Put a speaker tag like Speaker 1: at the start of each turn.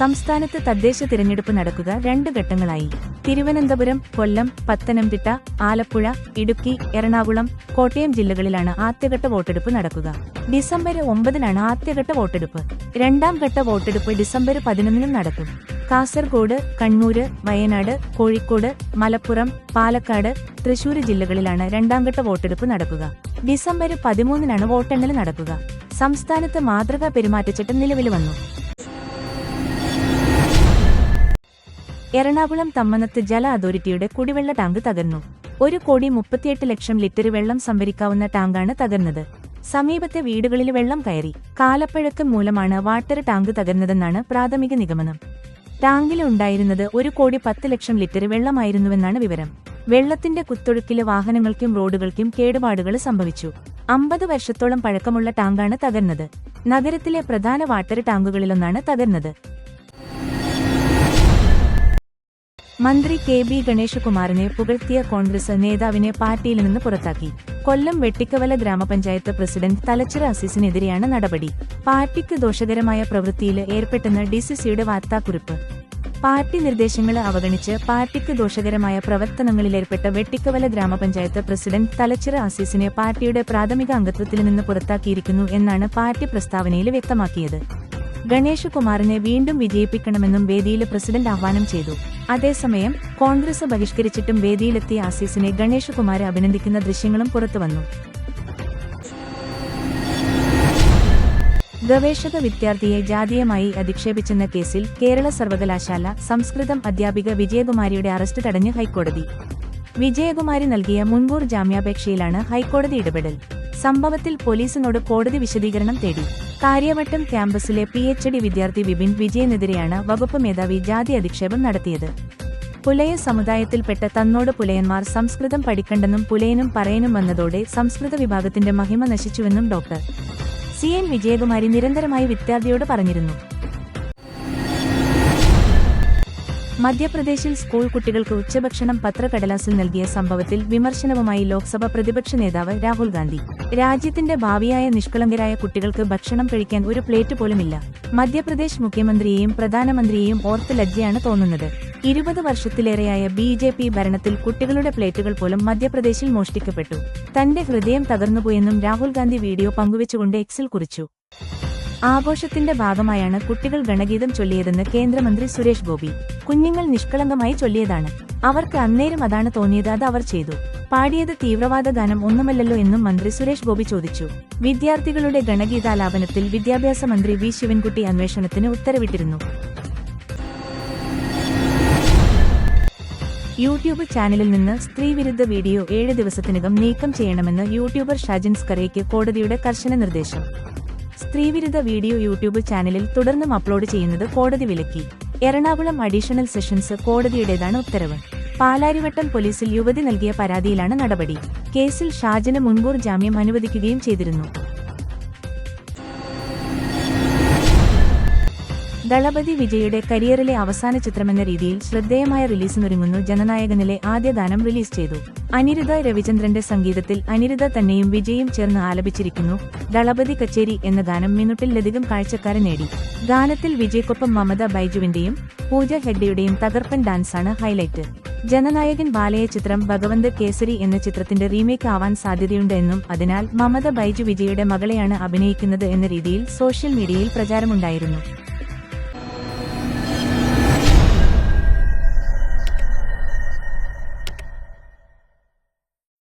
Speaker 1: സംസ്ഥാനത്ത് തദ്ദേശ തിരഞ്ഞെടുപ്പ് നടക്കുക രണ്ട് ഘട്ടങ്ങളായി തിരുവനന്തപുരം കൊല്ലം പത്തനംതിട്ട ആലപ്പുഴ ഇടുക്കി എറണാകുളം കോട്ടയം ജില്ലകളിലാണ് ആദ്യഘട്ട വോട്ടെടുപ്പ് നടക്കുക ഡിസംബർ ഒമ്പതിനാണ് ആദ്യഘട്ട വോട്ടെടുപ്പ് രണ്ടാം ഘട്ട വോട്ടെടുപ്പ് ഡിസംബർ പതിനൊന്നിനും നടക്കും കാസർഗോഡ് കണ്ണൂര് വയനാട് കോഴിക്കോട് മലപ്പുറം പാലക്കാട് തൃശൂർ ജില്ലകളിലാണ് രണ്ടാം ഘട്ട വോട്ടെടുപ്പ് നടക്കുക ഡിസംബർ പതിമൂന്നിനാണ് വോട്ടെണ്ണൽ നടക്കുക സംസ്ഥാനത്ത് മാതൃകാ പെരുമാറ്റച്ചട്ടം നിലവിൽ വന്നു എറണാകുളം തമ്മനത്ത് ജല അതോറിറ്റിയുടെ കുടിവെള്ള ടാങ്ക് തകർന്നു ഒരു കോടി മുപ്പത്തിയെട്ട് ലക്ഷം ലിറ്റർ വെള്ളം സംഭരിക്കാവുന്ന ടാങ്കാണ് തകർന്നത് സമീപത്തെ വീടുകളിൽ വെള്ളം കയറി കാലപ്പഴക്കം മൂലമാണ് വാട്ടർ ടാങ്ക് തകർന്നതെന്നാണ് പ്രാഥമിക നിഗമനം ടാങ്കിൽ ഉണ്ടായിരുന്നത് ഒരു കോടി പത്ത് ലക്ഷം ലിറ്റർ വെള്ളമായിരുന്നുവെന്നാണ് വിവരം വെള്ളത്തിന്റെ കുത്തൊഴുക്കിലെ വാഹനങ്ങൾക്കും റോഡുകൾക്കും കേടുപാടുകൾ സംഭവിച്ചു അമ്പത് വർഷത്തോളം പഴക്കമുള്ള ടാങ്കാണ് തകർന്നത് നഗരത്തിലെ പ്രധാന വാട്ടർ ടാങ്കുകളിലൊന്നാണ് തകർന്നത് മന്ത്രി കെ ബി ഗണേഷകുമാറിനെ പുകഴ്ത്തിയ കോൺഗ്രസ് നേതാവിനെ പാർട്ടിയിൽ നിന്ന് പുറത്താക്കി കൊല്ലം വെട്ടിക്കവല ഗ്രാമപഞ്ചായത്ത് പ്രസിഡന്റ് തലച്ചിറ അസീസിനെതിരെയാണ് നടപടി പാർട്ടിക്ക് ദോഷകരമായ പ്രവൃത്തിയിൽ ഏർപ്പെട്ടെന്ന് ഡിസിസിയുടെ വാർത്താക്കുറിപ്പ് പാർട്ടി നിർദ്ദേശങ്ങൾ അവഗണിച്ച് പാർട്ടിക്ക് ദോഷകരമായ പ്രവർത്തനങ്ങളിലേർപ്പെട്ട വെട്ടിക്കവല ഗ്രാമപഞ്ചായത്ത് പ്രസിഡന്റ് തലച്ചിറ അസീസിനെ പാർട്ടിയുടെ പ്രാഥമിക അംഗത്വത്തിൽ നിന്ന് പുറത്താക്കിയിരിക്കുന്നു എന്നാണ് പാർട്ടി പ്രസ്താവനയിൽ വ്യക്തമാക്കിയത് ഗണേഷ് കുമാറിനെ വീണ്ടും വിജയിപ്പിക്കണമെന്നും വേദിയിൽ പ്രസിഡന്റ് ആഹ്വാനം ചെയ്തു അതേസമയം കോൺഗ്രസ് ബഹിഷ്കരിച്ചിട്ടും വേദിയിലെത്തിയ ആസീസിനെ ഗണേഷ് കുമാരെ അഭിനന്ദിക്കുന്ന ദൃശ്യങ്ങളും പുറത്തുവന്നു ഗവേഷക വിദ്യാർത്ഥിയെ ജാതീയമായി അധിക്ഷേപിച്ചെന്ന കേസിൽ കേരള സർവകലാശാല സംസ്കൃതം അധ്യാപിക വിജയകുമാരിയുടെ അറസ്റ്റ് തടഞ്ഞ് ഹൈക്കോടതി വിജയകുമാരി നൽകിയ മുൻകൂർ ജാമ്യാപേക്ഷയിലാണ് ഹൈക്കോടതി ഇടപെടൽ സംഭവത്തിൽ പോലീസിനോട് കോടതി വിശദീകരണം തേടി കാര്യവട്ടം ക്യാമ്പസിലെ പി എച്ച് ഡി വിദ്യാർത്ഥി വിപിൻ വിജയനെതിരെയാണ് വകുപ്പ് മേധാവി ജാതി അധിക്ഷേപം നടത്തിയത് പുലയ സമുദായത്തിൽപ്പെട്ട തന്നോട് പുലയന്മാർ സംസ്കൃതം പഠിക്കണ്ടെന്നും പുലയനും പറയനും വന്നതോടെ സംസ്കൃത വിഭാഗത്തിന്റെ മഹിമ നശിച്ചുവെന്നും ഡോക്ടർ സി എൻ വിജയകുമാരി നിരന്തരമായി വിദ്യാർത്ഥിയോട് പറഞ്ഞിരുന്നു മധ്യപ്രദേശിൽ സ്കൂൾ കുട്ടികൾക്ക് ഉച്ചഭക്ഷണം പത്രക്കടലാസിൽ നൽകിയ സംഭവത്തിൽ വിമർശനവുമായി ലോക്സഭ പ്രതിപക്ഷ നേതാവ് രാഹുൽ ഗാന്ധി രാജ്യത്തിന്റെ ഭാവിയായ നിഷ്കളങ്കരായ കുട്ടികൾക്ക് ഭക്ഷണം കഴിക്കാൻ ഒരു പ്ലേറ്റ് പോലുമില്ല മധ്യപ്രദേശ് മുഖ്യമന്ത്രിയെയും പ്രധാനമന്ത്രിയെയും ഓർത്ത് ലജ്ജയാണ് തോന്നുന്നത് ഇരുപത് വർഷത്തിലേറെയായ ബി ജെ പി ഭരണത്തിൽ കുട്ടികളുടെ പ്ലേറ്റുകൾ പോലും മധ്യപ്രദേശിൽ മോഷ്ടിക്കപ്പെട്ടു തന്റെ ഹൃദയം തകർന്നുപോയെന്നും രാഹുൽ ഗാന്ധി വീഡിയോ പങ്കുവച്ചുകൊണ്ട് എക്സിൽ കുറിച്ചു ആഘോഷത്തിന്റെ ഭാഗമായാണ് കുട്ടികൾ ഗണഗീതം ചൊല്ലിയതെന്ന് കേന്ദ്രമന്ത്രി സുരേഷ് ഗോപി കുഞ്ഞുങ്ങൾ നിഷ്കളങ്കമായി ചൊല്ലിയതാണ് അവർക്ക് അന്നേരം അതാണ് തോന്നിയത് അത് അവർ ചെയ്തു പാടിയത് തീവ്രവാദ ഗാനം ഒന്നുമല്ലല്ലോ എന്നും മന്ത്രി സുരേഷ് ഗോപി ചോദിച്ചു വിദ്യാർത്ഥികളുടെ ഗണഗീതാലാപനത്തിൽ വിദ്യാഭ്യാസ മന്ത്രി വി ശിവൻകുട്ടി അന്വേഷണത്തിന് ഉത്തരവിട്ടിരുന്നു യൂട്യൂബ് ചാനലിൽ നിന്ന് സ്ത്രീവിരുദ്ധ വീഡിയോ ഏഴ് ദിവസത്തിനകം നീക്കം ചെയ്യണമെന്ന് യൂട്യൂബർ ഷാജിൻസ് സ്കറേക്ക് കോടതിയുടെ കർശന നിർദ്ദേശം സ്ത്രീവിരുദ്ധ വീഡിയോ യൂട്യൂബ് ചാനലിൽ തുടർന്നും അപ്ലോഡ് ചെയ്യുന്നത് കോടതി വിലക്കി എറണാകുളം അഡീഷണൽ സെഷൻസ് കോടതിയുടേതാണ് ഉത്തരവ് പാലാരിവട്ടം പോലീസിൽ യുവതി നൽകിയ പരാതിയിലാണ് നടപടി കേസിൽ ഷാജന് മുൻകൂർ ജാമ്യം അനുവദിക്കുകയും ചെയ്തിരുന്നു ദളപതി വിജയുടെ കരിയറിലെ അവസാന ചിത്രമെന്ന രീതിയിൽ ശ്രദ്ധേയമായ റിലീസിനൊരുങ്ങുന്നു ജനനായകനിലെ ആദ്യ ഗാനം റിലീസ് ചെയ്തു അനിരുദ്ധ രവിചന്ദ്രന്റെ സംഗീതത്തിൽ അനിരുദ്ധ തന്നെയും വിജയും ചേർന്ന് ആലപിച്ചിരിക്കുന്നു ദളപതി കച്ചേരി എന്ന ഗാനം മിനുട്ടിലധികം കാഴ്ചക്കാരെ നേടി ഗാനത്തിൽ വിജയ്ക്കൊപ്പം മമത ബൈജുവിന്റെയും പൂജ ഹെഡ്ഡിയുടെയും തകർപ്പൻ ഡാൻസാണ് ഹൈലൈറ്റ് ജനനായകൻ ബാലയ ചിത്രം ഭഗവന്ത് കേസരി എന്ന ചിത്രത്തിന്റെ റീമേക്ക് ആവാൻ സാധ്യതയുണ്ടെന്നും അതിനാൽ മമത ബൈജു വിജയുടെ മകളെയാണ് അഭിനയിക്കുന്നത് എന്ന രീതിയിൽ സോഷ്യൽ മീഡിയയിൽ പ്രചാരമുണ്ടായിരുന്നു